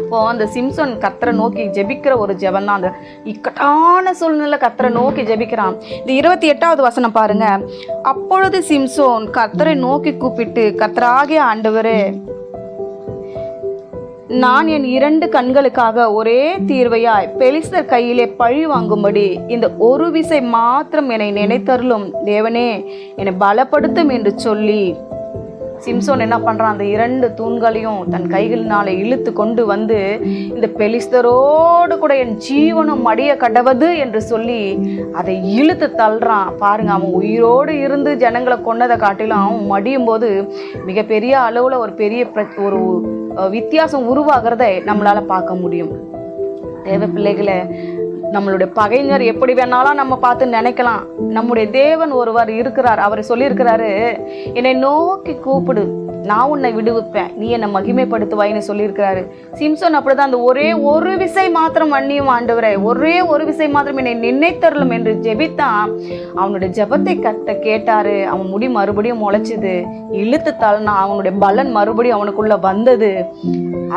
அப்போ அந்த சிம்சன் கத்தரை நோக்கி ஜெபிக்கிற ஒரு ஜெபம் தான் அந்த இக்கட்டான சூழ்நிலை கத்தரை நோக்கி ஜெபிக்கிறான். இந்த இருபத்தி எட்டாவது வசனம் பாருங்க. அப்பொழுது சிம்சோன் கத்தரை நோக்கி கூப்பிட்டு கத்தராகிய ஆண்டவரே நான் என் இரண்டு கண்களுக்காக ஒரே தீர்வையாய் பெலிஸ்தர் கையிலே பழி வாங்கும்படி இந்த ஒரு விசை மாத்திரம் என்னை நினைத்தருளும். தேவனே என்னை பலப்படுத்தும் என்று சொல்லி சிம்சோன் என்ன பண்ணுறான் அந்த இரண்டு தூண்களையும் தன் கைகளினாலே இழுத்து கொண்டு வந்து இந்த பெலிஸ்தரோடு கூட என் ஜீவனும் மடிய கடவது என்று சொல்லி அதை இழுத்து தள்ளுறான். பாருங்க அவன் உயிரோடு இருந்து ஜனங்களை கொன்னதை காட்டிலும் அவன் மடியும் போது மிகப்பெரிய அளவில் ஒரு பெரிய பிர- ஒரு வித்தியாசம் உருவாகிறதை நம்மளால் பார்க்க முடியும். தேவ பிள்ளைகளை நம்மளுடைய பகைஞர் எப்படி வேணாலும் நம்ம பார்த்து நினைக்கலாம். நம்முடைய தேவன் ஒருவர் இருக்கிறார். அவர் சொல்லியிருக்கிறாரு என்னை நோக்கி கூப்பிடு. நான் உன்னை விடுவிப்பேன். நீ என்னை மகிமைப்படுத்துவாயின்னு சொல்லியிருக்கிறாரு. சிம்சன் அப்படிதான் அந்த ஒரே ஒரு விசை மாத்திரம் அண்ணியும் ஆண்டவரே ஒரே ஒரு விசை மாத்திரம் என்னை நினைத்தரலும் என்று ஜெபித்தான் அவனுடைய ஜெபத்தை கத்த கேட்டாரு. அவன் முடி மறுபடியும் முளைச்சிது. இழுத்து தள்ளினா அவனுடைய பலன் மறுபடியும் அவனுக்குள்ள வந்தது.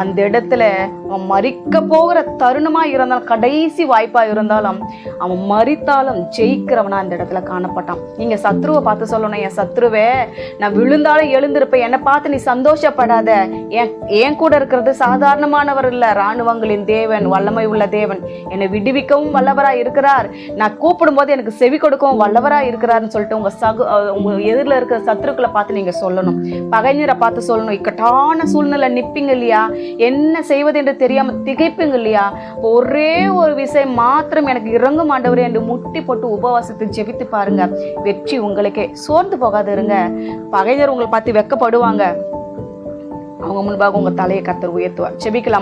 அந்த இடத்துல அவன் மறிக்க போகிற தருணமா இருந்தாலும் கடைசி வாய்ப்பா இருந்தாலும் அவன் மறித்தாலும் ஜெயிக்கிறவனா அந்த இடத்துல காணப்பட்டான். நீங்க சத்ருவை பார்த்து சொல்லணும் என் சத்ருவே நான் விழுந்தாலும் எழுந்திருப்பேன். என்னப்பா பார்த்து நீ சந்தோஷப்படாத. என் என் கூட இருக்கிறது சாதாரணமானவர் இல்ல. ராணுவங்களின் தேவன் வல்லமை உள்ள தேவன். என்னை விடுவிக்கவும் வல்லவராக இருக்கிறார். நான் கூப்பிடும் போது எனக்கு செவி கொடுக்கவும் வல்லவராக இருக்கிறார்னு சொல்லிட்டு உங்க சகு உங்கள் உங்க எதிரில் இருக்கிற சத்துருக்களை பார்த்து நீங்க சொல்லணும். பகைஞரை பார்த்து சொல்லணும். இக்கட்டான சூழ்நிலை நிப்பீங்க இல்லையா? என்ன செய்வது என்று தெரியாம திகைப்பீங்க இல்லையா? ஒரே ஒரு விஷயம் மாத்திரம் எனக்கு இறங்கும் ஆண்டவர் என்று முட்டி போட்டு உபவாசத்தை ஜெபித்து பாருங்க. வெற்றி உங்களுக்கே. சோர்ந்து போகாது இருங்க பகைஞர் உங்களை பார்த்து வெக்கப்படுவாங்க. அவங்க முன்பாக உங்க தலையை கத்தர் உயர்த்துவார். செபிக்கலாம்.